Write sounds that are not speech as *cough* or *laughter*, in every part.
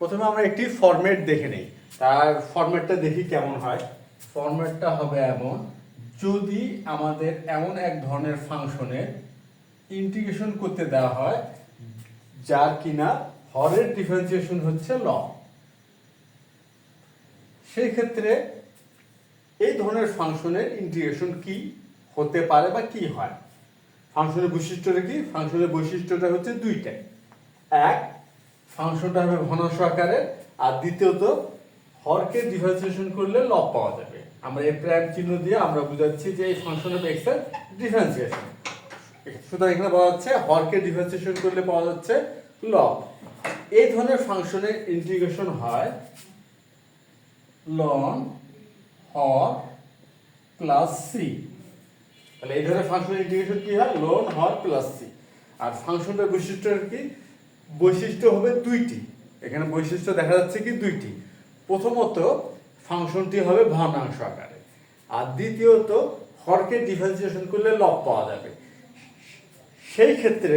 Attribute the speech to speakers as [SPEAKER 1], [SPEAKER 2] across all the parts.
[SPEAKER 1] প্রথমে আমরা একটি ফরম্যাট দেখে নেই। তার ফরম্যাটটা দেখি কেমন হয়। ফরম্যাটটা হবে এমন, যদি আমাদের এমন এক ধরনের ফাংশনের ইন্টিগ্রেশন করতে দেওয়া হয়, যার কিনা হরের ডিফারেন্সিয়েশন হচ্ছে ল সেই ক্ষেত্রে এই ধরনের ফাংশনের ইন্টিগ্রেশন কি হতে পারে বা কি হয়? ফাংশনের বৈশিষ্ট্যটা কি? ফাংশনের বৈশিষ্ট্যটা হচ্ছে দুইটাই। এক ফাংশনটা হবে ঘনস্ব আকারে, আর দ্বিতীয়ত, হরকে ডিফারেন্সিয়েশন করলে লব পাওয়া যাবে। আমরা এই প্রাইম চিহ্ন দিয়ে আমরা বুঝাচ্ছি যে এই ফাংশন অফ এক্সের ডিফারেন্সিয়েশন সুতরাং এখানে পাওয়া যাচ্ছে, হরকে ডিফারেন্সিয়েশন করলে পাওয়া যাচ্ছে লব এই ধরনের ফাংশনের ইন্টিগ্রেশন হয় লন হর প্লাস সি তাহলে এই ধরনের ফাংশনের ইন্টিগ্রেশন কি হয়? লন হর প্লাস সি আর ফাংশনটার বৈশিষ্ট্য কি? বৈশিষ্ট্য হবে দুইটি। এখানে বৈশিষ্ট্য দেখা যাচ্ছে কি দুইটি। প্রথমত, ফাংশনটি হবে ভগ্নাংশ আকারে। আর দ্বিতীয়ত, হরকে ডিফারেন্সিয়েশন করলে লব পাওয়া যাবে। সেই ক্ষেত্রে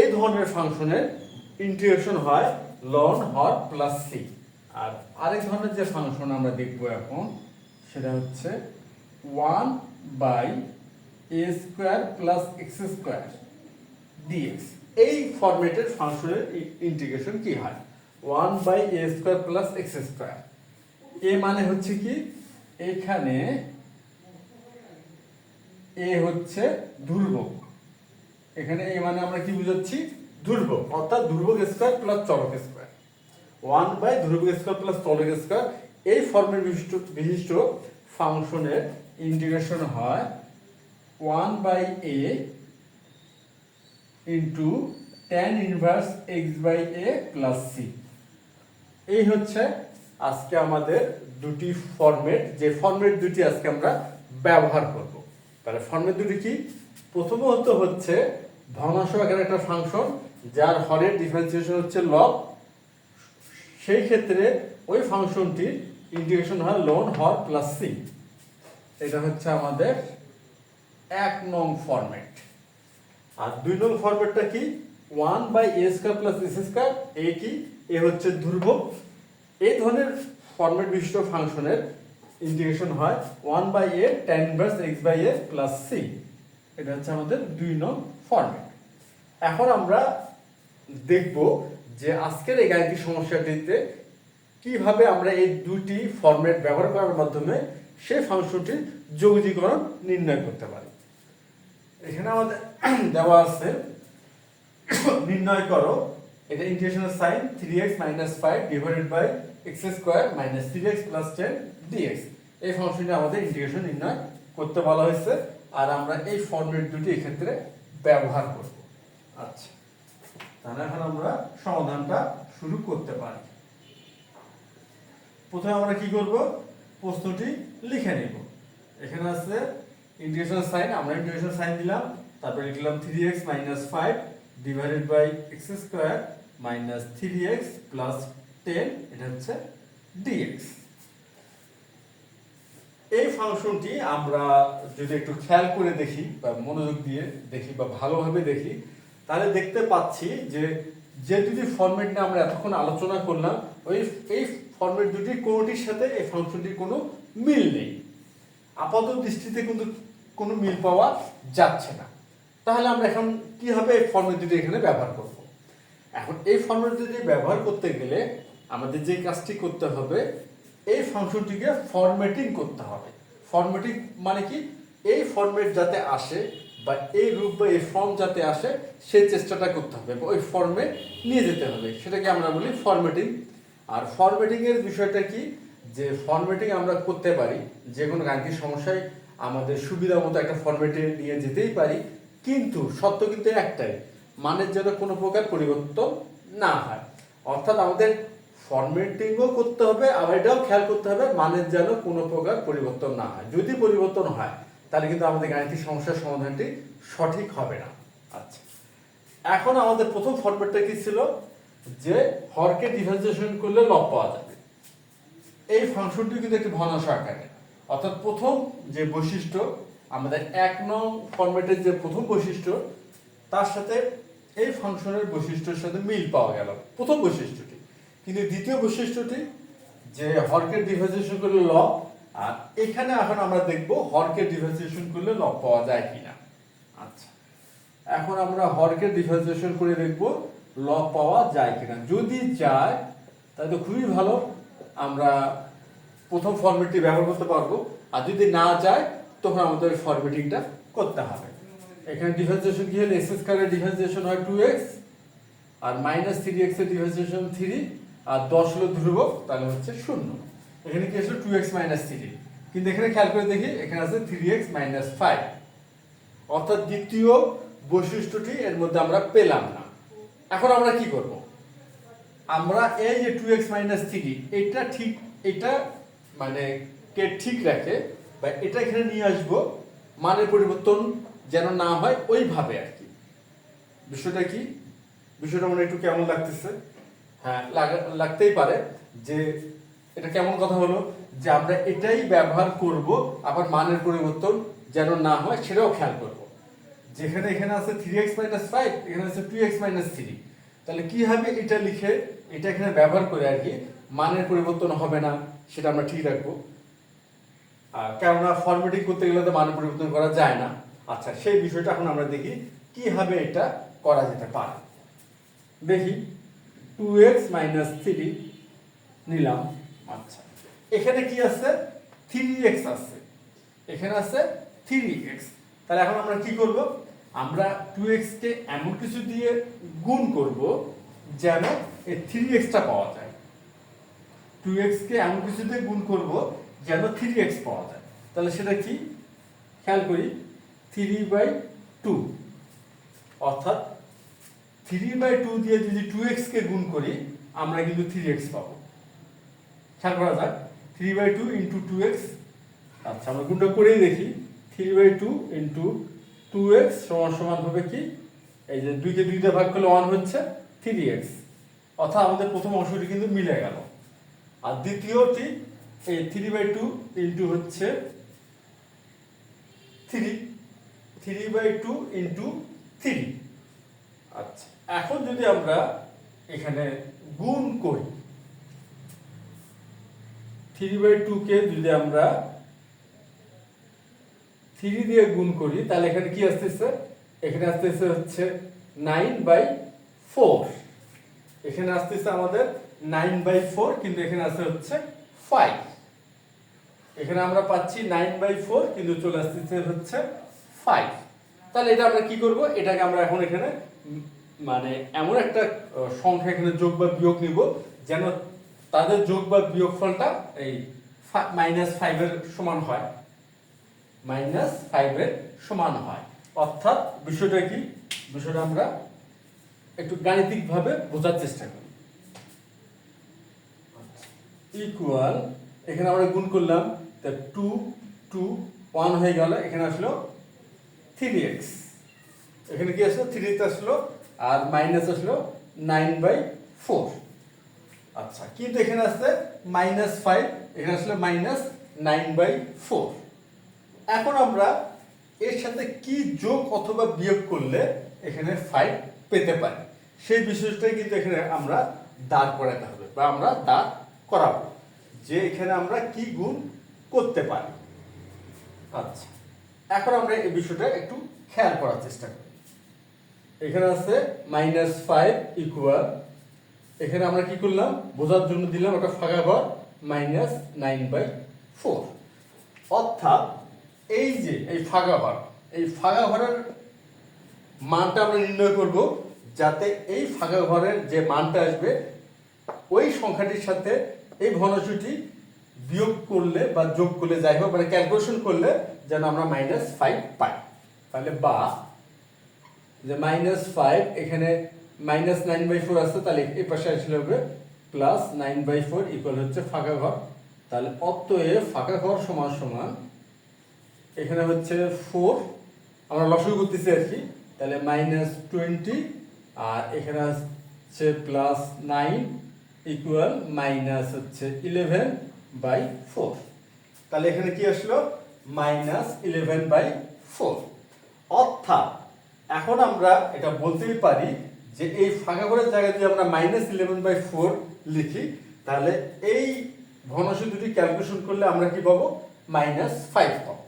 [SPEAKER 1] এই ধরনের ফাংশনের ইন্টিগ্রেশন হয় লন হর প্লাস সি আর আরেক ধরনের যে ফাংশন আমরা দেখব এখন, সেটা হচ্ছে one by a square plus x square dx এই ফরম্যাটের ফাংশনের ইন্টিগ্রেশন কি হয়? One by a square plus x square এ মানে হচ্ছে কি? এখানে এ হচ্ছে ধ্রুবক। এখানে এ মানে আমরা কি বুঝাচ্ছি? ধ্রুবক, অর্থাৎ ধ্রুবক স্কোয়ার প্লাস চলক স্কোয়ার ওয়ান বাই ধ্রুবক স্কোয়ার প্লাস চলক স্কোয়ার এই ফর্মের বিশিষ্ট বিশিষ্ট ফাংশনের ইন্টিগ্রেশন হয় one by a into tan inverse x by a plus c এই হচ্ছে আজকে আমাদের দুটি ফরম্যাট যে ফরম্যাট দুটি আজকে আমরা ব্যবহার করব। তাহলে ফরম্যাট দুটি কি? প্রথমত হচ্ছে ভগ্নাংশ আকারের একটা ফাংশন যার হরের ডিফারেন্সিয়েশন হচ্ছে লব সেই ক্ষেত্রে ওই ফাংশনটির ইন্টিগ্রেশন হয় লোন হর প্লাস সি এটা হচ্ছে আমাদের এক নং ফরম্যাট আর দুই নং ফরম্যাটটা কি? One by a square plus s square a কি? এ হচ্ছে ধ্রুবক। এই ধরনের ফরম্যাট বিশিষ্ট ফাংশনের ইন্টিগ্রেশন হয় one by a tan inverse x by a plus c এটা হচ্ছে আমাদের দুই নং ফরম্যাট এখন আমরা দেখব যে আজকের এই গাণিতিক সমস্যাটিতে কীভাবে আমরা এই দুটি ফরম্যাট ব্যবহার করার মাধ্যমে সেই ফাংশনটির যৌগীকরণ নির্ণয় করতে পারি। এখানে আমাদের *coughs* দেওয়া আছে, *coughs* নির্ণয় করো, এটা ইন্টিগ্রেশনের sign three x minus five divided by x square minus three x plus ten dx এই ফাংশনটি আমাদের ইন্টিগ্রেশন নির্ণয় করতে বলা হয়েছে, আর আমরা এই ফর্মেট দুটি এক্ষেত্রে ব্যবহার করব। আচ্ছা তাহলে এখন আমরা সমাধানটা শুরু করতে পারি। প্রথমে আমরা কি করব? প্রশ্নটি লিখে নেব। এখানে আছে ইন্টিগ্রেশন সাইন আমরা ইন্টিগ্রেশন সাইন দিলাম, তারপরে লিখলাম three x minus five divided by x square minus three x plus ten এটা হচ্ছে ডিএক্স এই ফাংশনটি আমরা যদি একটু খেয়াল করে দেখি, বা মনোযোগ দিয়ে দেখি, বা ভালোভাবে দেখি, তাহলে দেখতে পাচ্ছি যে যে দুটি ফরম্যাট নিয়ে আমরা এতক্ষণ আলোচনা করলাম, ওই, এই ফরম্যাট দুটির কোনোটির সাথে এই ফাংশনটির কোনো মিল নেই। আপাত দৃষ্টিতে কিন্তু কোনো মিল পাওয়া যাচ্ছে না। তাহলে আমরা এখন কীভাবে এই ফর্মেট এখানে ব্যবহার করব? এখন এই ফর্মেট দুটি ব্যবহার করতে গেলে আমাদের যে কাজটি করতে হবে, এই ফাংশনটিকে ফরম্যাটিং করতে হবে। ফরম্যাটিং মানে কি? এই ফরম্যাট যাতে আসে বা এই রূপ বা এই ফর্ম যাতে আসে, সেই চেষ্টাটা করতে হবে বা ওই ফর্মে নিয়ে যেতে হবে। সেটাকে আমরা বলি ফরম্যাটিং আর ফরম্যাটিং এর বিষয়টা কি? যে ফরম্যাটিং আমরা করতে পারি, যে কোনো গাণিতিক সমস্যায় আমাদের সুবিধা মতো একটা ফরম্যাটে নিয়ে যেতেই পারি। কিন্তু সত্য কিন্তু একটাই, মানের যেন কোনো প্রকার পরিবর্তন না হয়। অর্থাৎ আমাদের ফরম্যাটিংও করতে হবে, আবার এটাও খেয়াল করতে হবে, মানের যেন কোনো প্রকার পরিবর্তন না হয়। যদি পরিবর্তন হয়, তাহলে কিন্তু আমাদের গাণিতিক সমস্যার সমাধানটি সঠিক হবে না। আচ্ছা। এখন আমাদের প্রথম ফরম্যাটটা কি ছিল? যে হরকে ডিফারেন্সিয়েশন করলে লব পাওয়া যাবে। এই ফাংশনটি কিন্তু একটি ভগ্নাংশ আকারে। অর্থাৎ প্রথম যে বৈশিষ্ট্য, আমাদের এক নং ফরম্যাটের যে প্রথম বৈশিষ্ট্য, তার সাথে এই ফাংশনের বৈশিষ্ট্যের সাথে মিল পাওয়া গেল। প্রথম বৈশিষ্ট্যটি। কিন্তু দ্বিতীয় বৈশিষ্ট্যটি, যে হরকে ডিফারেন্সিয়েশন করলে ল, আর এখানে এখন আমরা দেখব হরকে ডিফারেন্সিয়েশন করলে ল পাওয়া যায় কিনা। আচ্ছা এখন আমরা হরকে ডিফারেন্সিয়েশন করে দেখব ল পাওয়া যায় কিনা। যদি যায়, তাহলে খুবই ভালো। আমরা প্রথম ফর্মেটটি ব্যবহার করতে পারব। আর যদি না যায়, তখন আমাদের ফরম্যাটিংটা করতে হবে। এখানে ডিফারেন্সিয়েশন কি হলো? এক্স স্কয়ারের ডিফারেন্সিয়েশন হয় টু এক্স আর মাইনাস থ্রি এক্সের ডিফারেন্সিয়েশন থ্রি আর দশ হলো ধ্রুবক, তাহলে হচ্ছে শূন্য। এখানে কি আসলে? টু এক্স মাইনাস থ্রি কিন্তু এখানে খেয়াল করে দেখি, এখানে আছে থ্রি এক্স মাইনাস ফাইভ অর্থাৎ দ্বিতীয় বৈশিষ্ট্যটি এর মধ্যে আমরা পেলাম না। এখন আমরা কি করব? আমরা এই যে টু এক্স মাইনাস থ্রি এটা ঠিক, এটা মানে কে ঠিক রাখে, বা এটা এখানে নিয়ে আসব, মানের পরিবর্তন যেন না হয় ওইভাবে আর কি। বিষয়টা কি? বিষয়টা মনে একটু কেমন লাগতেছে? হ্যাঁ লাগা- লাগতেই পারে যে এটা কেমন কথা হলো যে আমরা এটাই ব্যবহার করব, আবার মানের পরিবর্তন যেন না হয় সেটাও খেয়াল করব। যেখানে এখানে আছে থ্রি এক্স মাইনাস ফাইভ এখানে আছে টু এক্স মাইনাস থ্রি তাহলে কি হবে? এটা লিখে, এটা এখানে ব্যবহার করে আর কি মানের পরিবর্তন হবে না, সেটা আমরা ঠিক রাখব। কেননা ফরম্যাটিং করতে গেলে তো মানের পরিবর্তন করা যায় না। আচ্ছা সেই বিষয়টা এখন আমরা দেখি কীভাবে এটা করা যেতে পারে। দেখি টু এক্স মাইনাস থ্রি নিলাম। আচ্ছা এখানে কি আছে? থ্রি এক্স আছে। এখানে আছে থ্রি এক্স তাহলে এখন আমরা কি করব? আমরা টু কে এমন কিছু দিয়ে গুণ করব যেন এই থ্রি এক্সটা পাওয়া যায়। টু কে এমন কিছু দিয়ে গুণ করব যেন থ্রি এক্স পাওয়া যায়। তাহলে সেটা কি? খেয়াল করি থ্রি বাই টু অর্থাৎ থ্রি বাই টু দিয়ে যদি টু কে গুণ করি, আমরা কিন্তু থ্রি এক্স পাবো। খেয়াল করা যাক three by two into two x আচ্ছা আমরা গুণটা করেই দেখি। Three by two into two x সমান সমান হবে কি? এই যে দুইকে দুইটা ভাগ করলে ওয়ান হচ্ছে থ্রি এক্স অর্থাৎ আমাদের প্রথম অংশটি কিন্তু মিলে গেল। আর দ্বিতীয়টি, এই থ্রি বাই টু ইন্টু হচ্ছে three three by two into three আচ্ছা এখন যদি আমরা এখানে গুণ করি থ্রি বাই কে যদি আমরা থ্রি দিয়ে গুণ করি, তাহলে এখানে কি আসতেছে? এখানে আসতেছে হচ্ছে নাইন বাই ফোর এখানে আসতেছে আমাদের নাইন বাই ফোর, কিন্তু এখানে আসতে হচ্ছে ফাইভ। এখানে আমরা পাচ্ছি নাইন বাই ফোর, কিন্তু চলে আসতেছে হচ্ছে ফাইভ। তাহলে এটা আমরা কি করব? এটাকে আমরা এখন এখানে মানে এমন একটা সংখ্যা এখানে যোগ বা বিয়োগ নিব, যেন তাদের যোগ বা বিয়োগ ফলটা এই মাইনাস ফাইভের সমান হয়। মাইনাস ফাইভের সমান হয়। অর্থাৎ বিষয়টা কি? বিষয়টা আমরা একটু গাণিতিকভাবে বোঝার চেষ্টা করি। ইকুয়াল এখানে আমরা গুণ করলাম, তা টু টু ওয়ান হয়ে গেল, এখানে আসলো থ্রি এক্স এখানে কি আসলো? থ্রিতে আসলো, আর মাইনাস আসলো নাইন বাই ফোর আচ্ছা কিন্তু এখানে আসছে মাইনাস ফাইভ এখানে আসলে মাইনাস নাইন বাই ফোর এখন আমরা এর সাথে কি যোগ অথবা বিয়োগ করলে এখানে ফাইভ পেতে পারি? সেই বিষয়টাই কিন্তু এখানে আমরা দাঁড় করাতে হবে, বা আমরা দাঁড় করাবো। যে এখানে আমরা কি গুণ করতে পারি। আচ্ছা এখন আমরা এই বিষয়টা একটু খেয়াল করার চেষ্টা করি। এখানে আছে মাইনাস ফাইভ ইকুয়াল এখানে আমরা কি করলাম? বোঝার জন্য দিলাম একটা ফাঁকা ঘর মাইনাস নাইন বাই ফোর অর্থাৎ এই যে এই ফাঁকা ঘর, এই ফাঁকা ঘরের মানটা আমরা নির্ণয় করব যাতে এই ফাঁকা ঘরের যে মানটা আসবে, ওই সংখ্যাটির সাথে এই ঘনসূটি বিয়োগ করলে বা যোগ করলে যাই হোক মানে ক্যালকুলেশন করলে যেন আমরা মাইনাস ফাইভ পাই। তাহলে বা, যে মাইনাস ফাইভ এখানে মাইনাস নাইন বাই ফোর আসছে তাহলে এই পাশে আসলে হবে plus nine by four equal হচ্ছে ফাঁকা ঘর। তাহলে অতএব ফাঁকা ঘর সমান সমান এখানে হচ্ছে ফোর আমরা লসই করতেছি আর কি। তাহলে মাইনাস টোয়েন্টি আর এখানে হচ্ছে প্লাস নাইন ইকুয়াল মাইনাস হচ্ছে ইলেভেন বাই ফোর তাহলে এখানে কি আসলো? মাইনাস ইলেভেন বাই ফোর অর্থাৎ, এখন আমরা এটা বলতেই পারি যে এই ফাঁকা করার জায়গায় যদি আমরা মাইনাস ইলেভেন বাই ফোর লিখি, তাহলে এই ভগ্নাংশ দুটি ক্যালকুলেশন করলে আমরা কি পাবো? মাইনাস ফাইভ পাবো।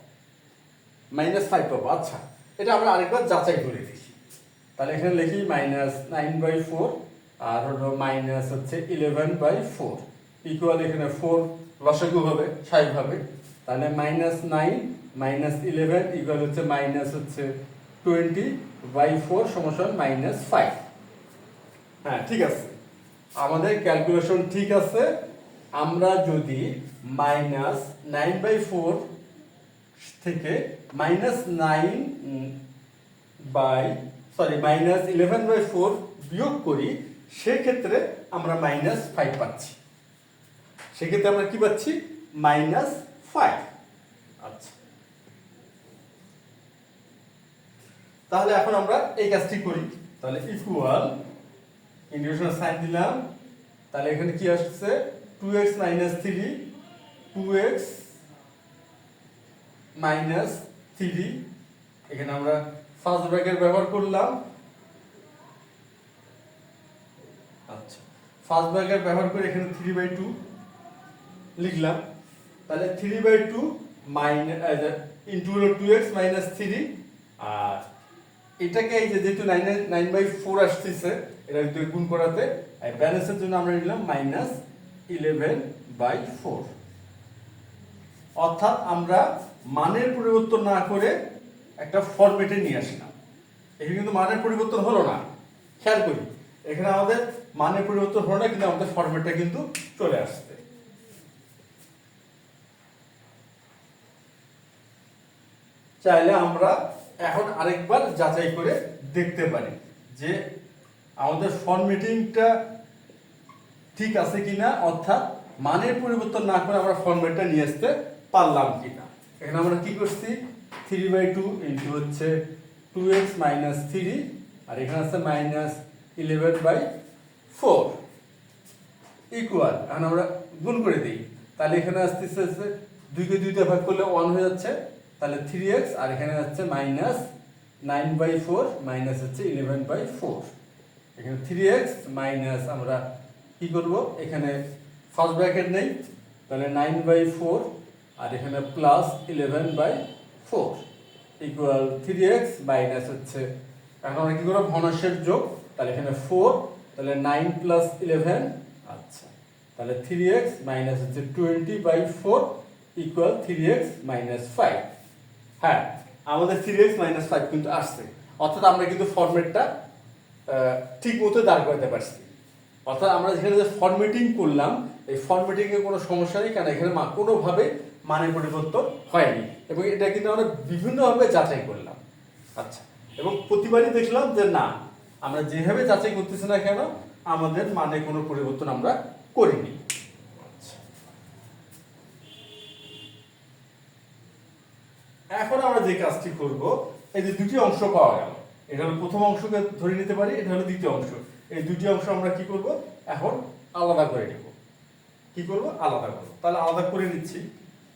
[SPEAKER 1] মাইনাস ফাইভ পাবো। আচ্ছা এটা আমরা আরেকবার যাচাই করে দেখি। তাহলে এখানে লিখি মাইনাস নাইন বাই ফোর আর হলো মাইনাস হচ্ছে ইলেভেন বাই ফোর ইকুয়াল এখানে ফোর লসাগু হবে স্বাভাবিকভাবে তাহলে minus nine minus eleven equal হচ্ছে মাইনাস হচ্ছে টোয়েন্টি বাই ফোর সমান মাইনাস ফাইভ হ্যাঁ ঠিক আছে। আমাদের ক্যালকুলেশন ঠিক আছে। আমরা যদি মাইনাস নাইন বাই ফোর থেকে minus nine by sorry minus eleven by four বিয়োগ করি সেক্ষেত্রে আমরা মাইনাস ফাইভ পাচ্ছি। সেক্ষেত্রে আমরা কি পাচ্ছি? মাইনাস ফাইভ আচ্ছা। তাহলে এখন আমরা এই কাজটি করি। তাহলে ইকুয়াল ইন্টিগ্রেশন সাইন দিলাম। তাহলে এখানে কি আসছে? Two x minus three two x minus three এখানে আমরা ফার্স্ট ব্র্যাকেট ব্যবহার করলাম আচ্ছা ফার্স্ট ব্র্যাকেট ব্যবহার করে এখানে থ্রি বাই টু লিখলাম। তাহলে three by two minus into হলো টু এক্স মাইনাস থ্রি আর এটাকে এই যে, যেহেতু নাইন নাইন বাই ফোর আসতেছে, এটা যদি গুণ করাতে ব্যালেন্সের জন্য আমরা নিলাম মাইনাস ইলেভেন বাই ফোর অর্থাৎ আমরা মানের পরিবর্তন না করে একটা ফরম্যাটে নিয়ে আসলাম। এখানে কিন্তু মানের পরিবর্তন হলো না। খেয়াল করি। এখানে আমাদের মানের পরিবর্তন হলো না, কিন্তু আমাদের ফরম্যাটটা কিন্তু চলে আসছে। চাইলে আমরা এখন আরেকবার যাচাই করে দেখতে পারি যে আমাদের ফরম্যাটিংটা ঠিক আছে কিনা, অর্থাৎ মানের পরিবর্তন না করে আমরা ফরম্যাটটা নিয়ে আসতে পারলাম কিনা। এখানে আমরা কি করছি? থ্রি বাই টু ইন্টু হচ্ছে টু এক্স মাইনাস থ্রি আর এখানে আছে minus eleven by four equal এখন আমরা গুণ করে দিই। তাহলে এখানে আসতেছে হচ্ছে দুইকে দুইতে ভাগ করলে ওয়ান হয়ে যাচ্ছে। তাহলে থ্রি এক্স আর এখানে যাচ্ছে minus nine by four minus হচ্ছে ইলেভেন বাই ফোর এখানে থ্রি এক্স মাইনাস আমরা কি করব? এখানে ফার্স্ট ব্র্যাকেট নেই। তাহলে নাইন বাই ফোর আর এখানে plus eleven by four equal three x minus হচ্ছে। এখন আমরা কি করব? ভনাসের যোগ তাহলে এখানে ফোর তাহলে নাইন প্লাস ইলেভেন আচ্ছা। তাহলে থ্রি এক্স মাইনাস হচ্ছে twenty by four equal three x minus five হ্যাঁ আমাদের থ্রি এক্স মাইনাস ফাইভ কিন্তু আসছে। অর্থাৎ আমরা কিন্তু ফরম্যাটটা ঠিক মতো দাঁড় করাতে পারছি। অর্থাৎ আমরা যেখানে যে ফরম্যাটিং করলাম এই ফরম্যাটিং এর কোনো সমস্যা নেই কারণ এখানে মা- কোনোভাবে মানের পরিবর্তন হয়নি। এবং এটা কিন্তু আমরা বিভিন্নভাবে যাচাই করলাম। আচ্ছা। এবং প্রতিবারই দেখলাম যে না আমরা যেভাবে যাচাই করতেছি না কেন, আমাদের মানে কোনো পরিবর্তন আমরা করিনি। এখন আমরা যে কাজটি করব, এই যে দুটি অংশ পাওয়া গেল। এটা হলো প্রথম অংশকে ধরে নিতে পারি, এটা হলো দ্বিতীয় অংশ। এই দুটি অংশ আমরা কি করব? এখন আলাদা করে নেব। কি করব? আলাদা করব। তাহলে আলাদা করে নিচ্ছি।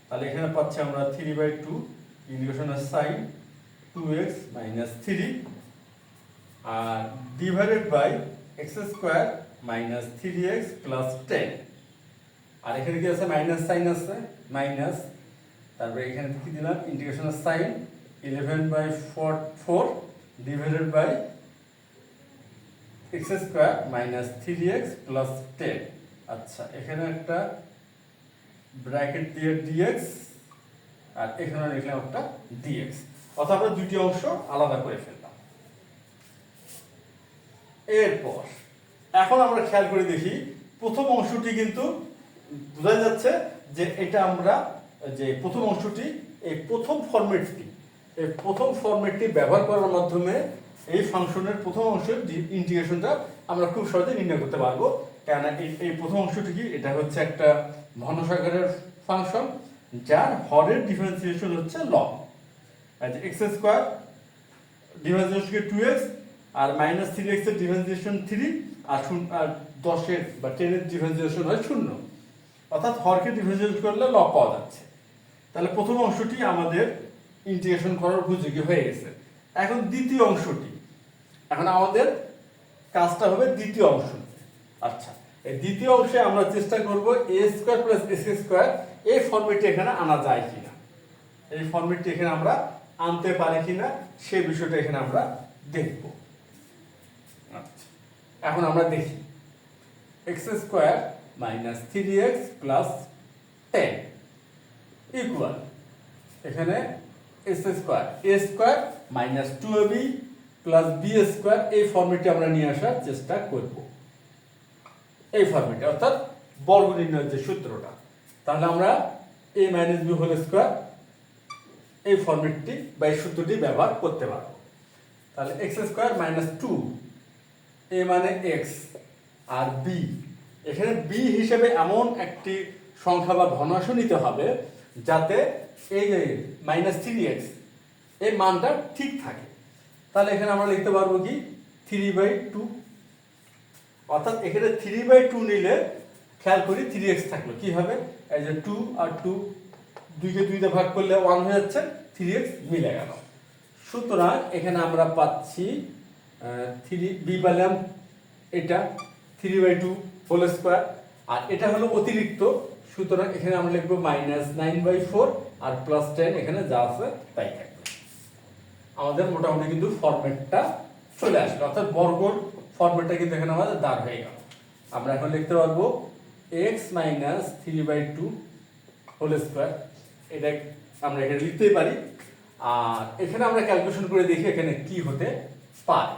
[SPEAKER 1] তাহলে এখানে পাচ্ছি আমরা three by two ইন্ডিকেশনের sign two x minus three R divided by x square minus three x plus ten আর এখানে কি আছে? মাইনাস সাইন আছে। মাইনাস তারপরে এখানে কি দিলাম? ইন্টিগ্রেশনের sign eleven by four four divided by x square minus three x plus ten আচ্ছা এখানে একটা ব্র্যাকেট দিয়ে ডিএক্স আর এখানে লিখলাম একটা ডিএক্স অর্থাৎ আমরা দুটি অংশ আলাদা করে ফেললাম এরপর, এখন আমরা খেয়াল করে দেখি, প্রথম অংশটি কিন্তু বোঝা যাচ্ছে যে এটা আমরা, যে প্রথম অংশটি, এই প্রথম ফরম্যাটটি এই প্রথম ফরম্যাটটি ব্যবহার করার মাধ্যমে এই ফাংশনের প্রথম অংশের ইন্টিগ্রেশনটা আমরা খুব সহজে নির্ণয় করতে পারব। কেননা এই প্রথম অংশটি কি? এটা হচ্ছে একটা ঘনসাগরের ফাংশন, যার হরের ডিফারেন্সিয়েশন হচ্ছে log x square differentiation two x আর মাইনাস থ্রি এক্সের ডিফারেন্সিয়েশন থ্রি আর আর দশের বা টেনের ডিফারেন্সিয়েশন হয় শূন্য। অর্থাৎ হরকে ডিফারেন্সিয়েশন করলে লব পাওয়া যাচ্ছে। তাহলে প্রথম অংশটি আমাদের ইন্টিগ্রেশন করার উপযোগী হয়ে গেছে। এখন দ্বিতীয় অংশটি। এখন আমাদের কাজটা হবে দ্বিতীয় অংশ। আচ্ছা এই দ্বিতীয় অংশে আমরা চেষ্টা করব a square plus s square এই ফর্মেটটি এখানে আনা যায় কিনা। এই ফর্মেটটি এখানে আমরা আনতে পারি কিনা সেই বিষয়টা এখানে আমরা দেখব। এখন আমরা দেখি। X square minus three x plus ten equal. এখানে s square. A square minus two b plus b square. এই ফর্মেটটি আমরা নিয়ে আসার চেষ্টা করব। এই ফর্মেটে, অর্থাৎ বর্গ নির্ণয়ের যে সূত্রটা। তাহলে আমরা a minus b whole square এই ফর্মেটটি বা এই সূত্রটি ব্যবহার করতে পারব। তাহলে x square minus two a মানে এক্স আর বি এখানে বি হিসেবে এমন একটি সংখ্যা বা ভগ্নাংশ নিতে হবে যাতে এই যে মাইনাস থ্রি এক্স এই মানটা ঠিক থাকে। তাহলে এখানে আমরা লিখতে পারব কি? থ্রি বাই টু অর্থাৎ এখানে থ্রি বাই টু নিলে খেয়াল করি থ্রি এক্স থাকল। কি হবে? এই যে টু আর টু দুইকে দুইতে ভাগ করলে ওয়ান হয়ে যাচ্ছে থ্রি এক্স মিলে গেল। সুতরাং এখানে আমরা পাচ্ছি থ্রি বি পেলাম এটা three by two whole square. আর এটা হলো অতিরিক্ত, সুতরাং এখানে আমরা লিখব মাইনাস নাইন বাই ফোর আর প্লাস টেন, এখানে যা আছে তাই থাকবে। আমাদের মোটামুটি কিন্তু ফরম্যাটটা চলে আসবে, অর্থাৎ বর্গর ফরম্যাটটা কিন্তু এখানে আমাদের দাঁড় হয়ে গেল। আমরা এখন লিখতে পারব x minus three by two whole square এটা আমরা এখানে লিখতেই পারি। আর এখানে আমরা ক্যালকুলেশন করে দেখি এখানে কি হতে পারে।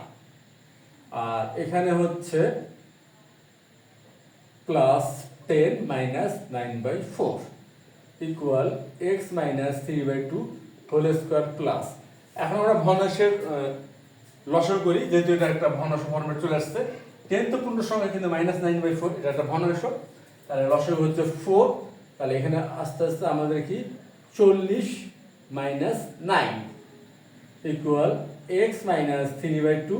[SPEAKER 1] আর এখানে হচ্ছে plus ten minus nine by four equal x minus three by two whole square plus এখন আমরা ভগ্নাংশের লসর করি, যেহেতু এটা একটা ভগ্নাংশ ফর্মেট চলে আসছে। টেন তো পূর্ণ সংখ্যা, কিন্তু মাইনাস নাইন বাই ফোর এটা একটা ভগ্নাংশ। তাহলে লসর হচ্ছে ফোর তাহলে এখানে আস্তে আস্তে আমাদের কি? চল্লিশ minus nine equal x minus three by two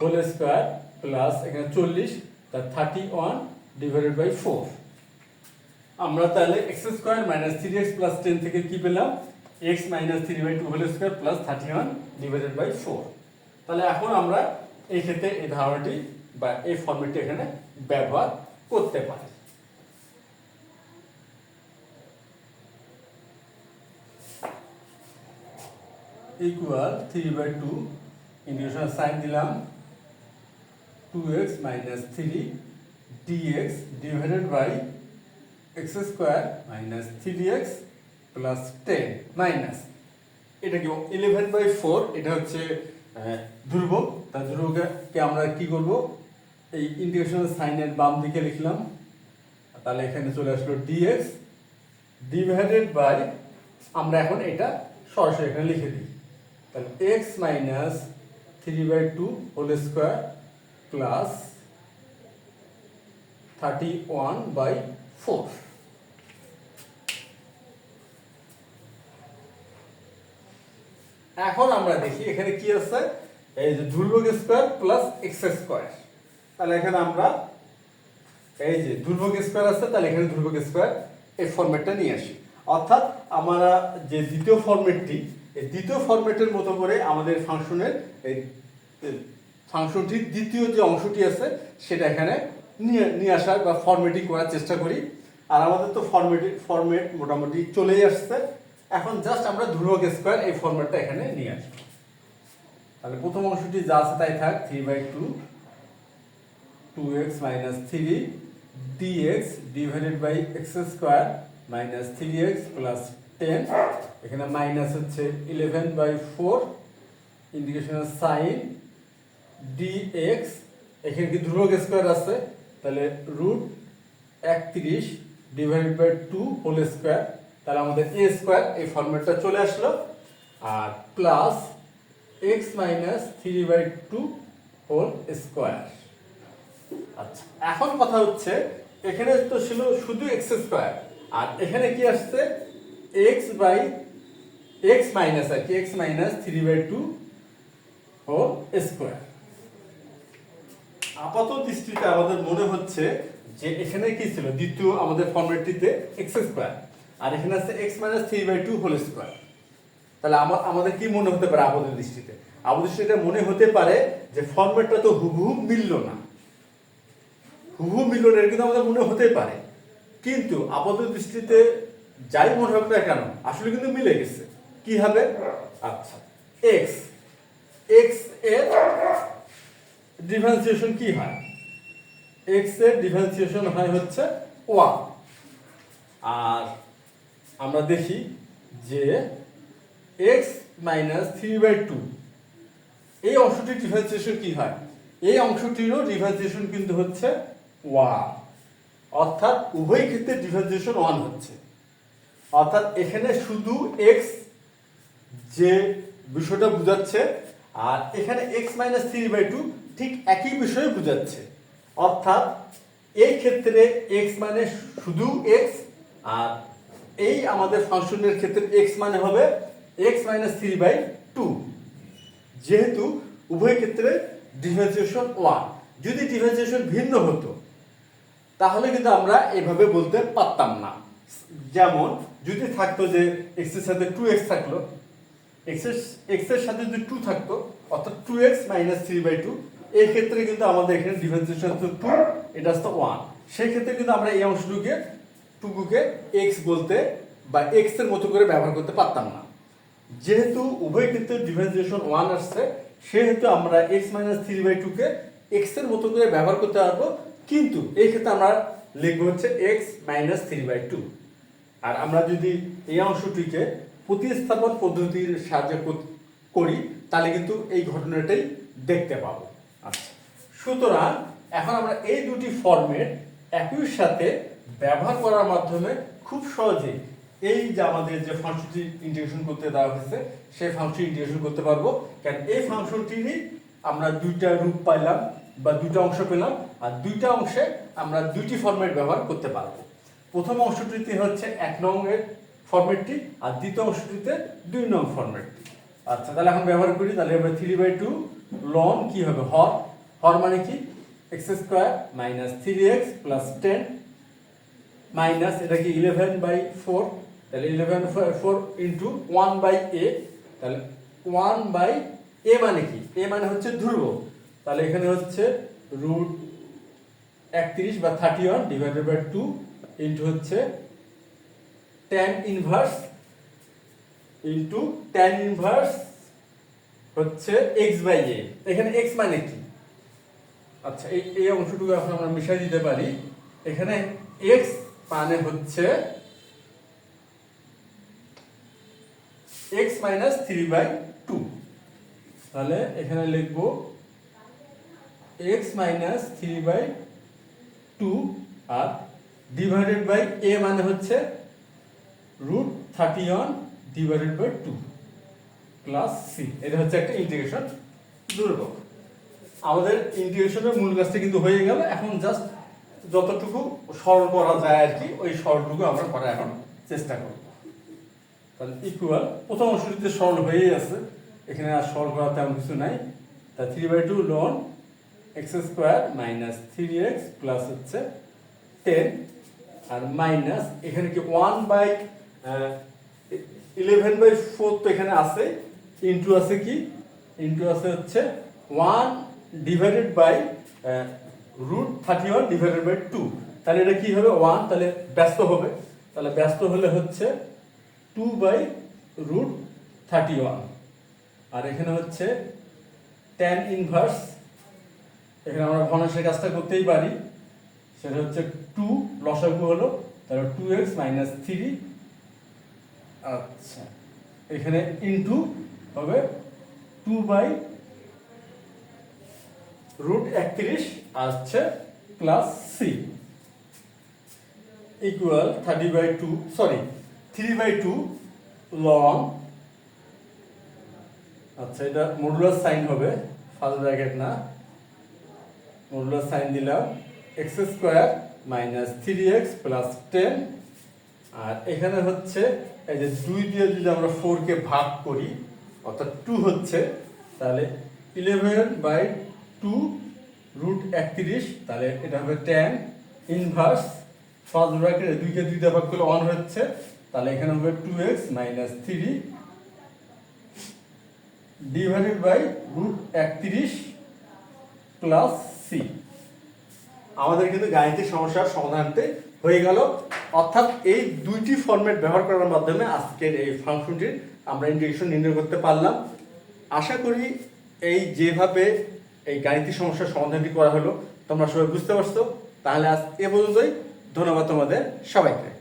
[SPEAKER 1] whole square plus এখানে চল্লিশ, তা thirty one divided by four আমরা তাহলে x square minus three x plus ten থেকে কি পেলাম? X minus three by two whole square plus thirty one divided by four তাহলে এখন আমরা এই ক্ষেত্রে এই ধারণাটি বা এই ফর্মেটটি এখানে ব্যবহার করতে পারি। Equal three by two integration sign দিলাম। Two x minus three dx divided by x square minus three x plus ten minus এটা কি ইলেভেন বাই ফোর এটা হচ্ছে ধ্রুবক। তা ধ্রুবককে আমরা কি করব? এই ইন্টিগ্রেশন সাইনের বাম দিকে লিখলাম। তাহলে এখানে চলে আসলো ডিএক্স ডিভাইডেড বাই আমরা এখন এটা সরাসরি এখানে লিখে দিই। তাহলে x minus three by two whole square plus thirty one by four. এখন আমরা দেখি এখানে কি আছে? এই যে ধ্রুবক স্কোয়ার প্লাস এক্স স্কোয়ার। তাহলে এখানে আমরা এই যে ধ্রুবক স্কোয়ার আছে, তাহলে এখানে ধ্রুবক স্কোয়ার এই ফরম্যাটটা নিয়ে আসি। অর্থাৎ আমরা যে দ্বিতীয় ফরম্যাটটি এই দ্বিতীয় ফরম্যাটের মতো করে আমাদের ফাংশনের এই ফাংশনটির দ্বিতীয় যে অংশটি আছে, সেটা এখানে নিয়ে নিয়ে আসার বা ফরম্যাটিং করার চেষ্টা করি। আর আমাদের তো ফরম্যাটি ফরম্যাট মোটামুটি চলেই আসছে। এখন জাস্ট আমরা ধ্রুবক স্কোয়ার এই ফরম্যাটটা এখানে নিয়ে আসব। তাহলে প্রথম অংশটি যা আছে তাই থাক three by two two x minus three dx divided by x square minus three x plus ten এখানে মাইনাস হচ্ছে ইলেভেন বাই ফোর ইন্ডিকেশনের সাইন ডিএক্স এখানে কি ধ্রুবক স্কোয়ার আছে? তাহলে রুট একত্রিশ divided by two whole square তাহলে আমাদের এ স্কোয়ার এই ফর্মেটটা চলে আসলো। আর plus x minus three by two whole square আচ্ছা এখন কথা হচ্ছে, এখানে তো ছিল শুধু এক্স স্কোয়ার আর এখানে কি আসছে? এক্স বাই এক্স মাইনাস আর কি x minus three by two whole square আপাত দৃষ্টিতে আমাদের মনে হচ্ছে যে এখানে কি ছিল? দ্বিতীয় আমাদের ফর্মেটটিতে এক্স স্কোয়ার আর এখানে আছে x minus three by two whole square তাহলে আমার আমাদের কি মনে হতে পারে আপাত দৃষ্টিতে? আমাদের সেটা মনে হতে পারে যে ফরম্যাটটা তো হুবহু মিলল না। হুবহু মিলল না, এটা কিন্তু আমাদের মনে হতে পারে। কিন্তু আপাত দৃষ্টিতে যাই মনে হোক না কেন, আসলে কিন্তু মিলে গেছে। কি হবে? আচ্ছা এক্স এক্সের ডিফারেন্সিয়েশন কি হয়? এক্সের ডিফারেন্সিয়েশন হয় হচ্ছে ওয়ান আর আমরা দেখি যে x minus three by two এই অংশটির ডিফারেন্সিয়েশন কি হয়? এই অংশটিরও ডিফারেন্সিয়েশন কিন্তু হচ্ছে ওয়ান অর্থাৎ উভয় ক্ষেত্রে ডিফারেন্সিয়েশন ওয়ান হচ্ছে। অর্থাৎ এখানে শুধু এক্স যে বিষয়টা বোঝাচ্ছে, আর এখানে x minus three by two ঠিক একই বিষয় বোঝাচ্ছে। অর্থাৎ এই ক্ষেত্রে এক্স মানে শুধু এক্স আর এই আমাদের ফাংশনের ক্ষেত্রে এক্স মানে হবে x minus three by two যেহেতু উভয় ক্ষেত্রে ডিফারেন্সিয়েশন ওয়ান যদি ডিফারেন্সিয়েশন ভিন্ন হতো, তাহলে কিন্তু আমরা এভাবে বলতে পারতাম না। যেমন যদি থাকতো যে এক্সের সাথে টু এক্স থাকল এক্সের এক্সের সাথে যদি টু থাকতো, অর্থাৎ two x minus three by two এই ক্ষেত্রে কিন্তু আমাদের এখানে ডিফারেন্সিয়েশন হচ্ছে টু এটা হচ্ছে ওয়ান সেই ক্ষেত্রে কিন্তু আমরা এই অংশটুকে, টুকুকে এক্স বলতে বা এক্সের মতো করে ব্যবহার করতে পারতাম না। যেহেতু উভয় ক্ষেত্রে ডিফারেন্সিয়েশন ওয়ান আসছে, সেহেতু আমরা এক্স মাইনাস থ্রি বাই টুকে এক্সের মতো করে ব্যবহার করতে পারব, কিন্তু এই ক্ষেত্রে আমরা লিখব হচ্ছে x minus three by two আর আমরা যদি এই অংশটিকে প্রতিস্থাপন পদ্ধতির সাহায্যে করি, তাহলে কিন্তু এই ঘটনাটাই দেখতে পাবো। আচ্ছা। সুতরাং এখন আমরা এই দুটি ফর্মেট একই সাথে ব্যবহার করার মাধ্যমে খুব সহজে এই যে আমাদের যে ফাংশনটি ইন্টিগ্রেশন করতে দেওয়া হয়েছে, সেই ফাংশন ইন্টিগ্রেশন করতে পারব। কারণ এই ফাংশনটিরই আমরা দুইটা রূপ পাইলাম বা দুইটা অংশ পেলাম, আর দুইটা অংশে আমরা দুইটি ফরম্যাট ব্যবহার করতে পারব। প্রথম অংশটিতে হচ্ছে এক নংয়ের ফরম্যাটটি আর দ্বিতীয় অংশটিতে দুই নং ফরম্যাটটি আচ্ছা তাহলে এখন ব্যবহার করি, তাহলে আমরা থ্রি বাই টু লন কি হবে? হর। হর মানে কি? X square minus three x plus ten minus এটা কি ইলেভেন বাই ফোর তাহলে eleven four into one by a তাহলে ওয়ান বাই এ মানে কি? এ মানে হচ্ছে ধ্রুব। তাহলে এখানে হচ্ছে রুট একত্রিশ বা thirty one divided by two into হচ্ছে tan inverse into tan inverse হচ্ছে এক্স বাই এ এখানে এক্স মানে কি? আচ্ছা এই এই অংশটুকু এখন আমরা মিশাই দিতে পারি। এখানে এক্স মানে হচ্ছে x minus three by two তাহলে এখানে লিখব x minus three by two R divided by a মানে হচ্ছে root thirty one divided by two plus c এটা হচ্ছে একটা ইন্টিগ্রেশন দুর্বল। আমাদের ইন্টিগ্রেশনের মূল কাজটা কিন্তু হয়ে গেল, এখন জাস্ট যতটুকু সরল করা যায় আর কি, ওই সরলটুকু আমরা করার এখন চেষ্টা করব। তাহলে ইকুয়াল প্রথম অংশটিতে সরল হয়েই আছে, এখানে আর সরল করা তেমন কিছু নাই। তা three by two ln x square minus three x plus হচ্ছে টেন আর মাইনাস এখানে কি one by eleven by four তো এখানে আছে ইন্টু আছে কি? ইন্টু আছে হচ্ছে one divided by root thirty one divided by two তাহলে এটা কি হবে? ওয়ান তাহলে ব্যস্ত হবে। তাহলে ব্যস্ত হলে হচ্ছে two by root thirty one আর এখানে হচ্ছে টেন ইনভার্স এখানে আমরা ঘনসের কাজটা করতেই পারি। সেটা হচ্ছে টু লসাগু হলো, তাহলে টু এক্স মাইনাস থ্রি আচ্ছা। এখানে ইনটু হবে টু বাই রুট একত্রিশ আসছে plus c equal thirty by two sorry three by two ln আচ্ছা এটা মডুলার সাইন হবে ফার্স্ট ব্র্যাকেট না মডুলার সাইন দিলাম x square minus three x plus ten আর এখানে হচ্ছে, এই যে দুই দিয়ে যদি আমরা ফোরকে ভাগ করি অর্থাৎ টু হচ্ছে, তাহলে ইলেভেন বাই টু রুট একত্রিশ, তাহলে এটা হবে টেন ইনভার্স ফার্স্ট ব্র্যাকেট দুইকে দুই দিয়ে ভাগ করলে ওয়ান হচ্ছে, তাহলে এখানে হবে two x minus three divided by root একত্রিশ প্লাস সি আমাদের কিন্তু গাণিতিক সমস্যার সমাধানতে হয়ে গেল। অর্থাৎ এই দুইটি ফরম্যাট ব্যবহার করার মাধ্যমে আজকের এই ফাংশনটির আমরা ইন্টিগ্রেশন নির্ণয় করতে পারলাম। আশা করি এই যেভাবে এই গাণিতিক সমস্যার সমাধানটি করা হলো, তোমরা সবাই বুঝতে পারছ। তাহলে আজ এ পর্যন্তই। ধন্যবাদ তোমাদের সবাইকে।